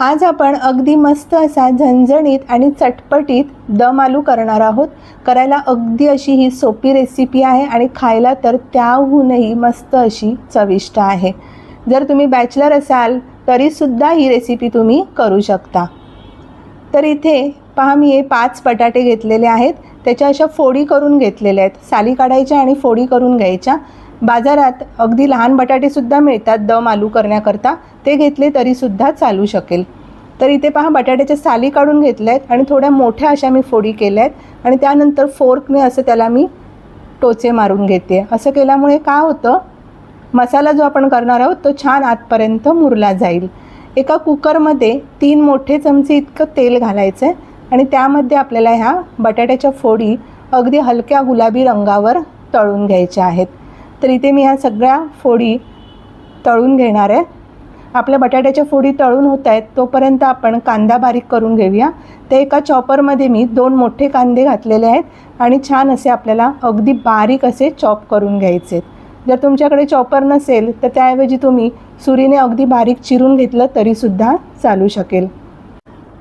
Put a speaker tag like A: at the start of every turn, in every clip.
A: आज आपण अगदी मस्त असा झणझणीत आणि चटपटीत दम आलू करणार आहोत. करायला अगदी अशी ही सोपी रेसिपी आहे आणि खायला तर त्याहूनही मस्त अशी चविष्ट आहे. जर तुम्ही बॅचलर असाल तरीसुद्धा ही रेसिपी तुम्ही करू शकता. तर इथे पहा मी हे पाच बटाटे घेतलेले आहेत. त्याच्या अशा फोडी करून घेतलेल्या आहेत. साली काढायच्या आणि फोडी करून घ्यायच्या. बाजारात अगदी लहान बटाटेसुद्धा मिळतात दम आलू करण्याकरता. ते घेतले तरीसुद्धा चालू शकेल. तर इथे पहा बटाट्याच्या साली काढून घेतल्या आहेत आणि थोड्या मोठ्या अशा मी फोडी केल्या आहेत आणि त्यानंतर फोर्कने असं त्याला मी टोचे मारून घेते. असं केल्यामुळे काय होतं? मसाला जो आपण करणार आहोत तो छान आतपर्यंत मुरला जाईल. एका कुकरमध्ये तीन मोठे चमचे इतकं तेल घालायचं आहे आणि त्यामध्ये आपल्याला ह्या बटाट्याच्या फोडी अगदी हलक्या गुलाबी रंगावर तळून घ्यायच्या आहेत. तर इथे मी ह्या सगळ्या फोडी तळून घेणार आहे. आपल्या बटाट्याच्या फोडी तळून होत आहेत तोपर्यंत आपण कांदा बारीक करून घेऊया. ते एका चॉपरमध्ये मी दोन मोठे कांदे घातलेले आहेत आणि छान असे आपल्याला अगदी बारीक असे चॉप करून घ्यायचे आहेत. जर तुमच्याकडे चॉपर नसेल तर त्याऐवजी तुम्ही सुरीने अगदी बारीक चिरून घेतलं तरीसुद्धा चालू शकेल.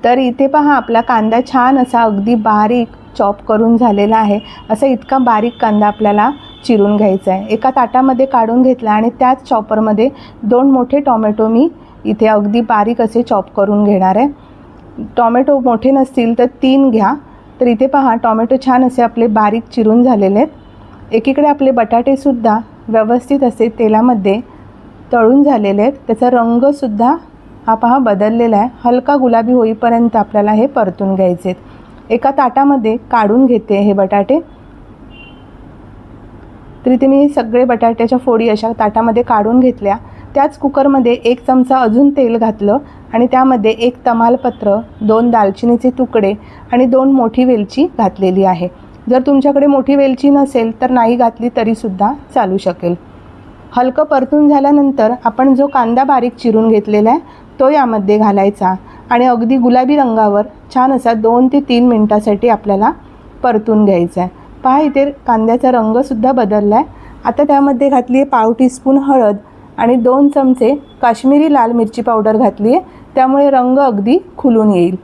A: तर इथे पहा आपला कांदा छान असा अगदी बारीक चॉप करून झालेला आहे. असा इतका बारीक कांदा आपल्याला चिरून घ्यायचा आहे. एका ताटामध्ये काढून घेतला आणि त्याच चॉपरमध्ये दोन मोठे टॉमॅटो मी इथे अगदी बारीक असे चॉप करून घेणार आहे. टॉमॅटो मोठे नसतील तर तीन घ्या. तर इथे पहा टॉमॅटो छान असे आपले बारीक चिरून झालेले आहेत. एकीकडे आपले बटाटेसुद्धा व्यवस्थित असे तेलामध्ये तळून झालेले आहेत. त्याचा रंगसुद्धा हा पहा बदललेला आहे. हलका गुलाबी होईपर्यंत आपल्याला हे परतून घ्यायचे आहेत. एका ताटामध्ये काढून घेते हे बटाटे. तर इथे मी सगळे बटाट्याच्या फोडी अशा ताटामध्ये काढून घेतल्या. त्याच कुकरमध्ये एक चमचा अजून तेल घातलं आणि त्यामध्ये एक तमालपत्र दोन दालचिनीचे तुकडे आणि दोन मोठी वेलची घातलेली आहे. जर तुमच्याकडे मोठी वेलची नसेल तर नाही घातली तरीसुद्धा चालू शकेल. हलकं परतून झाल्यानंतर आपण जो कांदा बारीक चिरून घेतलेला आहे तो यामध्ये घालायचा. आणि अगदी गुलाबी रंगावर छान असा दोन ते तीन मिनटासाठी आपल्याला परतून घ्यायचा आहे. पहा इथे कांद्याचा रंगसुद्धा बदलला आहे आता त्यामध्ये घातली आहे पाव टीस्पून हळद आणि दोन चमचे काश्मीरी लाल मिरची पावडर घातली आहे त्यामुळे रंग अगदी खुलून येईल.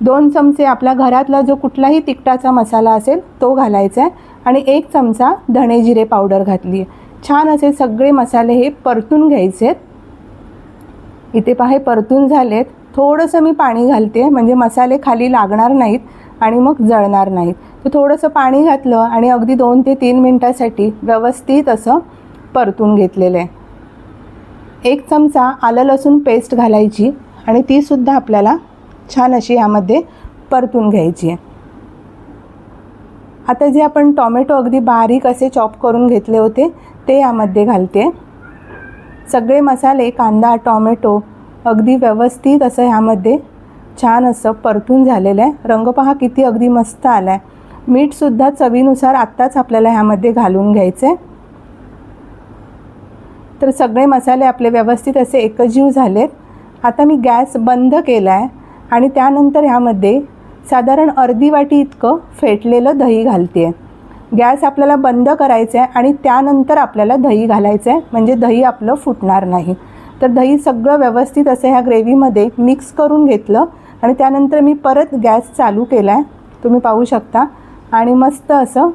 A: दोन चमचे आपल्या घरातला जो कुठलाही तिखटाचा मसाला असेल तो घालायचा आहे. आणि एक चमचा धणे जिरे पावडर घातली आहे छान असे सगळे मसाले हे परतून घ्यायचे आहेत इथे पाहे परतून झालेत. थोडंसं मी पाणी घालते म्हणजे मसाले खाली लागणार नाहीत आणि मग जळणार नाहीत. तर थोडंसं पाणी घातलं आणि अगदी दोन ते तीन मिनटासाठी व्यवस्थित असं परतून घेतलेलं आहे. एक चमचा आलं लसूण पेस्ट घालायची आणि तीसुद्धा आपल्याला छान अशी यामध्ये परतून घ्यायची आहे. आता जे आपण टॉमॅटो अगदी बारीक असे चॉप करून घेतले होते ते यामध्ये घालते. सगळे मसाले कांदा टॉमॅटो अगदी व्यवस्थित असं ह्यामध्ये छान असं परतून झालेलं आहे. रंग पहा किती अगदी मस्त आला आहे मीठसुद्धा चवीनुसार आत्ताच आपल्याला ह्यामध्ये घालून घ्यायचं आहे तर सगळे मसाले आपले व्यवस्थित असे एकजीव झालेत. आता मी गॅस बंद केला आहे आणि त्यानंतर ह्यामध्ये साधारण अर्धी वाटी इतकं फेटलेलं दही घालते आहे गॅस आपल्याला बंद करायचं आहे आणि त्यानंतर आपल्याला दही घालायचं आहे म्हणजे दही आपलं फुटणार नाही. तर दही सगळं व्यवस्थित असं ह्या ग्रेव्हीमध्ये मिक्स करून घेतलं आणि त्यानंतर मी परत गॅस चालू केला आहे तुम्ही पाहू शकता. आणि मस्त असं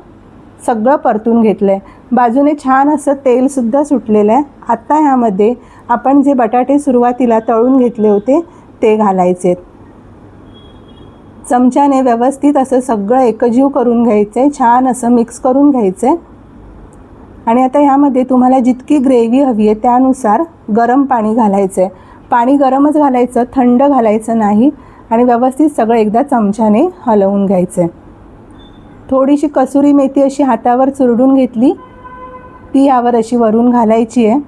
A: सगळं परतून घेतलं आहे बाजूने छान असं तेलसुद्धा सुटलेलं आहे आत्ता ह्यामध्ये आपण जे बटाटे सुरुवातीला तळून घेतले होते ते घालायचे आहेत चमच्याने व्यवस्थित असं सगळं एकजीव करून घ्यायचं आहे छान असं मिक्स करून घ्यायचं. आहे आणि आता ह्यामध्ये तुम्हाला जितकी ग्रेव्ही हवी आहे त्यानुसार गरम पाणी घालायचं आहे पाणी गरमच घालायचं थंड घालायचं नाही आणि व्यवस्थित सगळं एकदा चमच्याने हलवून घ्यायचं आहे थोडीशी कसुरी मेथी अशी हातावर चुरडून घेतली ती यावर अशी वरून घालायची आहे.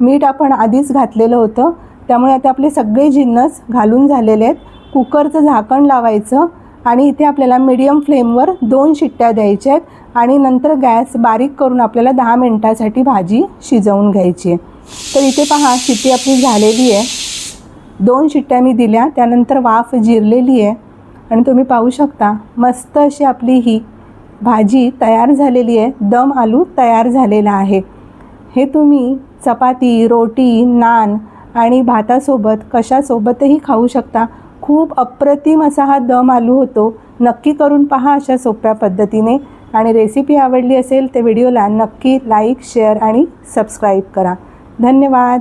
A: मीठ आपण आधीच घातलेलं होतं त्यामुळे आता आपले सगळे जिन्नस घालून झालेले आहेत. कुकरचं झाकण लावायचं आणि इथे आपल्याला मीडियम फ्लेमवर दोन शिट्ट्या द्यायच्या आहेत आणि नंतर गॅस बारीक करून आपल्याला दहा मिनटासाठी भाजी शिजवून घ्यायची आहे. तर इथे पहा शिट्टी आपली झालेली आहे. दोन शिट्ट्या मी दिल्या त्यानंतर वाफ जिरलेली आहे. आणि तुम्ही पाहू शकता मस्त अशी आपली ही भाजी तयार झालेली आहे. दम आलू तयार झालेला आहे. हे तुम्ही चपाती रोटी नान आणि भातासोबत कशासोबतही खाऊ शकता. खूप अप्रतिम असा हा दम आलू होतो. नक्की करून पहा अशा सोप्या पद्धतीने. आणि रेसिपी आवडली असेल तर व्हिडिओला नक्की लाईक शेअर आणि सबस्क्राईब करा. धन्यवाद.